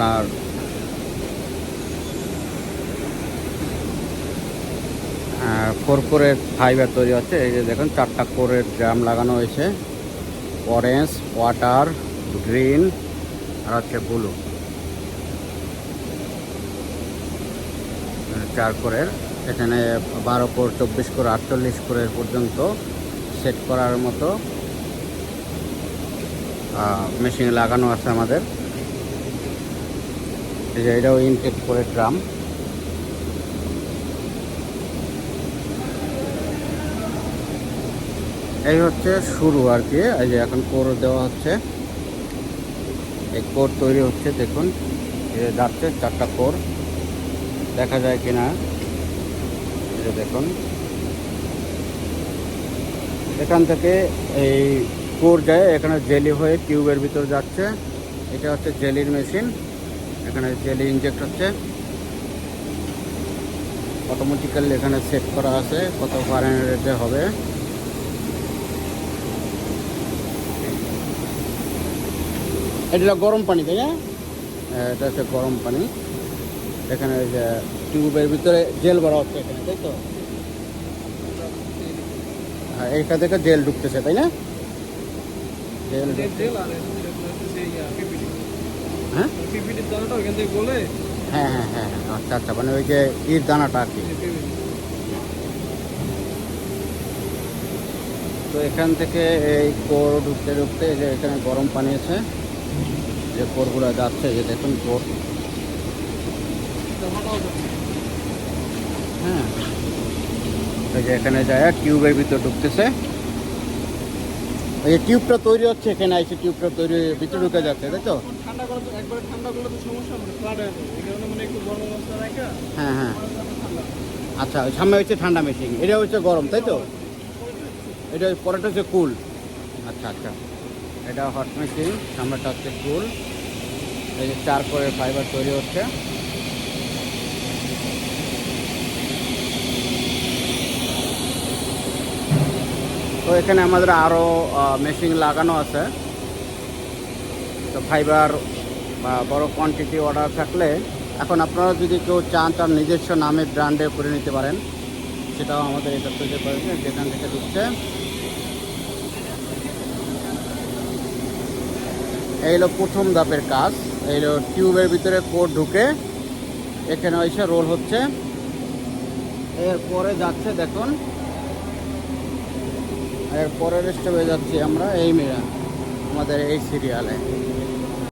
আপনার কোরের ফাইবার তৈরি হচ্ছে। এই যে দেখুন, চারটা কোরের ড্রাম লাগানো হয়েছে। অরেঞ্জ, ওয়াটার, গ্রিন আর হচ্ছে ব্লু। চার কোরের, এখানে বারো কোর, চব্বিশ কোর, আটচল্লিশ কোরের পর্যন্ত সেট করার মতো মেশিন লাগানো আছে আমাদের। যে এটাও ইনটেক করে ড্রাম এই হচ্ছে শুরু আর কি, এই যে এখন কোর দেওয়া হচ্ছে। এই কোর তৈরি হচ্ছে, দেখুন যাচ্ছে চারটা কোর দেখা যায় কিনা যে দেখুন। এখান থেকে এই কোর যায়, এখানে জেলি হয়ে টিউবের ভিতর যাচ্ছে। এটা হচ্ছে জেলির মেশিন এখানে জেলি ইনজেক্ট হচ্ছে। অটোমেটিক্যালি এখানে সেট করা আছে কত কারেন্ট রেটে হবে। এটা গরম পানি তাই না? হ্যাঁ, এটা হচ্ছে গরম পানি। এখানে যে টিউবের ভিতরে জেল ভরা হচ্ছে এখানে তাই তো? হ্যাঁ এইটা থেকে জেল ঢুকতেছে তাই না? জেল হ্যাঁ? হ্যাঁ হ্যাঁ হ্যাঁ হ্যাঁ, আচ্ছা আচ্ছা মানে ওই যে ইট দানাটা আর কি। তো এখান থেকে এই কোর ঢুকতে ঢুকতে যে এখানে গরম পানি আছে যে কোরগুলো যাচ্ছে যে দেখুন কোর। হ্যাঁ। এই যে এখানে যায় টিউবের ভিতর ঢুকতেছে। এই টিউবটা তৈরি হচ্ছে এখানে আইসে টিউবটা তৈরি হয়ে ভিতরে ঢুকে যাচ্ছে তাই তো? ঠান্ডা করে তো একবারে ঠান্ডা করলে তো সমস্যা হবে ফ্লাড হয়ে যাবে। মানে একটু গরম অবস্থা রাখা হ্যাঁ হ্যাঁ। আচ্ছা ওই সামনে হচ্ছে ঠান্ডা মেশিন এটা হচ্ছে গরম তাই তো? এটা পরেরটা হচ্ছে কুল। আচ্ছা আচ্ছা। এটা হট মেশিন সামনেটা হচ্ছে কুল। এই যে চার করে ফাইবার তৈরি হচ্ছে। তো এখানে আমাদের আরও মেশিন লাগানো আছে। তো ফাইবার বা বড় কোয়ান্টিটি অর্ডার থাকলে এখন আপনারা যদি কেউ চান তার নিজস্ব নামে ব্র্যান্ডে করে নিতে পারেন। সেটাও আমাদের এটা তৈরি করেছে যেখান থেকে ঢুকছে এই হলো প্রথম ধাপের কাজ। এই হলো টিউবের ভিতরে কোড ঢুকে এখানে এসে রোল হচ্ছে। এরপরে যাচ্ছে, দেখুন। এর পরের স্টপে যাচ্ছি আমরা এই মেরা আমাদের এই সিরিয়ালে